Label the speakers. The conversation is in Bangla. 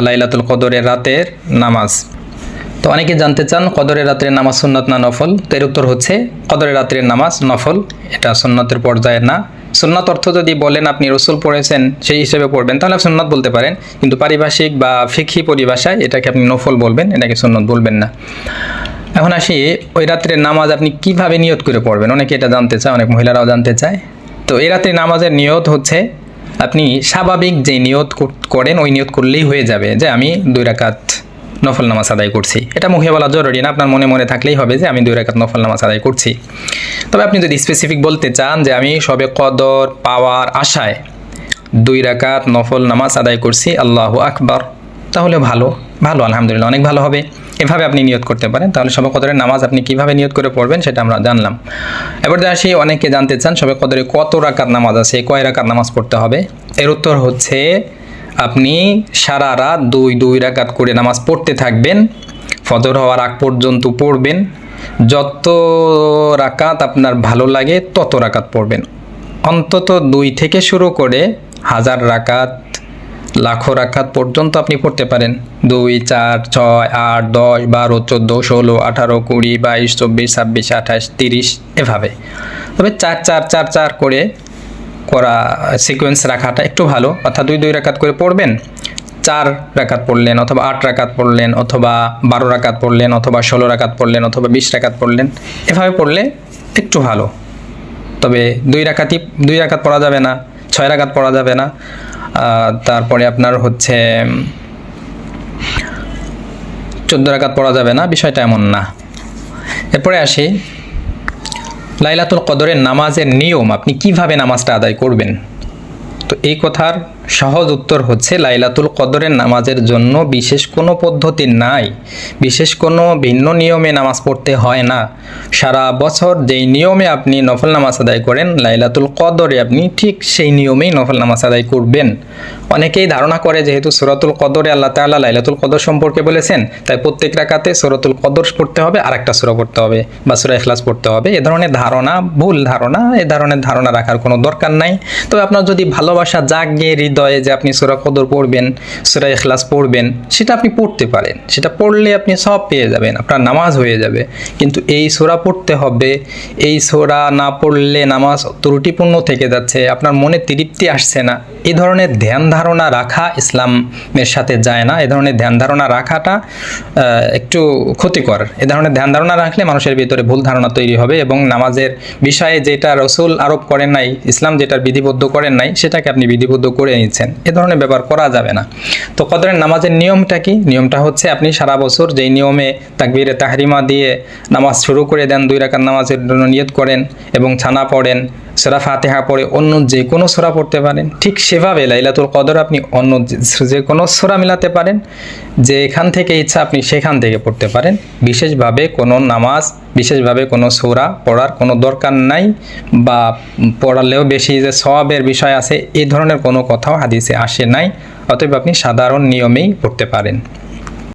Speaker 1: লাইলাতুল কদরের রাতের নামাজ। তো অনেকে জানতে চান, কদরের রাত্রের নামাজ সুন্নত না নফল? তো এর উত্তর হচ্ছে, কদরের রাত্রের নামাজ নফল। এটা সুন্নতের পর্যায়ে না। সুন্নত অর্থ যদি বলেন, আপনি রসুল পড়েছেন, সেই হিসেবে পড়বেন। তাহলে আপনি সুন্নত বলতে পারেন। কিন্তু পারিভাষিক বা ফিখি পরিভাষায় এটাকে আপনি নফল বলবেন, এটাকে সুন্নত বলবেন না। এখন আসি, ওই রাত্রের নামাজ আপনি কীভাবে নিয়ত করে পড়বেন? অনেকে এটা জানতে চায়, অনেক মহিলারাও জানতে চায়। তো এই রাত্রে নামাজের নিয়ত হচ্ছে আপনি স্বাভাবিক যে নিয়ত করেন, ওই নিয়ত করলেই হয়ে যাবে যে আমি দুই রাকাত নফল নামাজ আদায় করছি। এটা মুখে বলা জরুরি না, আপনার মনে মনে থাকলেই হবে যে আমি দুই রাকাত নফল নামাজ আদায় করছি। তবে আপনি যদি স্পেসিফিক বলতে চান যে আমি সবে কদর, পাওয়ার, আশায় দুই রাকাত নফল নামাজ আদায় করছি, আল্লাহ আকবর, তাহলে ভালো। ভালো, আলহামদুলিল্লাহ, অনেক ভালো হবে। এভাবে আপনি নিয়ত করতে পারেন। তাহলে সবে কদরের নামাজ আপনি কীভাবে নিয়ত করে পড়বেন সেটা আমরা জানলাম। এবার আসি, অনেকে জানতে চান সবে কদরে কত রাকাত নামাজ আছে, কয় রাকাত নামাজ পড়তে হবে? এর উত্তর হচ্ছে, আপনি সারা রাত দুই দুই রাকাত করে নামাজ পড়তে থাকবেন। ফজর হওয়ার আগ পর্যন্ত পড়বেন। যত রাকাত আপনার ভালো লাগে, তত রাকাত পড়বেন। অন্তত দুই থেকে শুরু করে হাজার রাকাত লাখো রাকাত পর্যন্ত আপনি পড়তে পারেন। দুই, চার, ছয়, আট, দশ, বারো, চোদ্দ, ষোলো, আঠারো, কুড়ি, বাইশ, চব্বিশ, ছাব্বিশ, আঠাশ, তিরিশ, এভাবে। তবে চার চার চার চার করে করা সিকোয়েন্স রাখাটা একটু ভালো। অর্থাৎ দুই দুই রাকাত করে পড়বেন, চার রাকাত পড়লেন অথবা আট রাকাত পড়লেন অথবা বারো রাকাত পড়লেন অথবা ষোলো রাকাত পড়লেন অথবা বিশ রাকাত পড়লেন, এভাবে পড়লে একটু ভালো। তবে দুই রাকাতই দুই রাকাত পড়া যাবে না, ছয় রাকাত পড়া যাবে না। তারপরে আপনার হচ্ছে চোদ্দ রাকাত পড়া যাবে না, বিষয়টা এমন না। এরপরে আসি, লাইলাতুল কদরের নামাজের নিয়ম, আপনি কীভাবে নামাজটা আদায় করবেন? তো এই কথার সহজ উত্তর হচ্ছে লাইলাতুল কদরের নামাজের জন্য বিশেষ কোনো পদ্ধতি নাই। বিশেষ কোনো ভিন্ন নিয়মে নামাজ পড়তে হয় না। সারা বছর যেই নিয়মে আপনি নফল নামাজ আদায় করেন, লাইলাতুল কদরে আপনি ঠিক সেই নিয়মেই নফল নামাজ আদায় করবেন। অনেকেই ধারণা করে যেহেতু সুরাতুল কদরে আল্লাহ তাআলা লাইলাতুল কদর সম্পর্কে বলেছেন, তাই প্রত্যেক রাকাতে সুরাতুল কদর পড়তে হবে আর একটা সুরা পড়তে হবে বা সুরা ইখলাস পড়তে হবে। এ ধরনের ধারণা, ভুল ধারণা, এ ধরনের ধারণা রাখার কোনো দরকার নাই। তবে আপনার যদি ভালোবাসা জাগে, হৃদয়ে যে আপনি সুরা কদর পড়বেন, সুরা ইখলাস পড়বেন, সেটা আপনি পড়তে পারেন। সেটা পড়লে আপনি সব পেয়ে যাবেন, আপনার নামাজ হয়ে যাবে। কিন্তু এই সোরা পড়তে হবে, এই সোরা না পড়লে নামাজ ত্রুটিপূর্ণ থেকে যাচ্ছে, আপনার মনে তৃপ্তি আসছে না। এই ধরনের ধ্যান ধারণা রাখা ইসলামের সাথে যায় না। এ ধরনের ধ্যান ধারণা রাখাটা একটু ক্ষতিকর। এ ধরনের ধ্যান ধারণা রাখলে মানুষের ভিতরে ভুল ধারণা তৈরি হবে এবং নামাজের বিষয়ে যেটা রসুল আরোপ করেন নাই, ইসলাম যেটা বিধিবদ্ধ করেন নাই, সেটাকে আপনি বিধিবদ্ধ করে নিচ্ছেন। এ ধরনের ব্যবহার করা যাবে না। তো কদরের নামাজের নিয়মটা কি? নিয়মটা হচ্ছে আপনি সারা বছর যেই নিয়মে তাকবীরে তাহরিমা দিয়ে নামাজ শুরু করে দেন, দুই রাকাত নামাজের জন্য নিয়ত করেন এবং ছানা পড়েন সোরা ফাতেহা পড়ে অন্য যে কোনো সোরা পড়তে পারেন। ঠিক সেভাবে লাইলাতুল কদর আপনি অন্য যে- কোনো সোরা মিলাতে পারেন। যে এখান থেকে ইচ্ছা আপনি সেখান থেকে পড়তে পারেন। বিশেষভাবে কোনো নামাজ, বিশেষভাবে কোনো সোরা পড়ার কোনো দরকার নাই বা পড়ালেও বেশি যে সওয়াবের বিষয় আছে এই ধরনের কোনো কথাও হাদিসে আসে নাই। অতএব আপনি সাধারণ নিয়মেই পড়তে পারেন।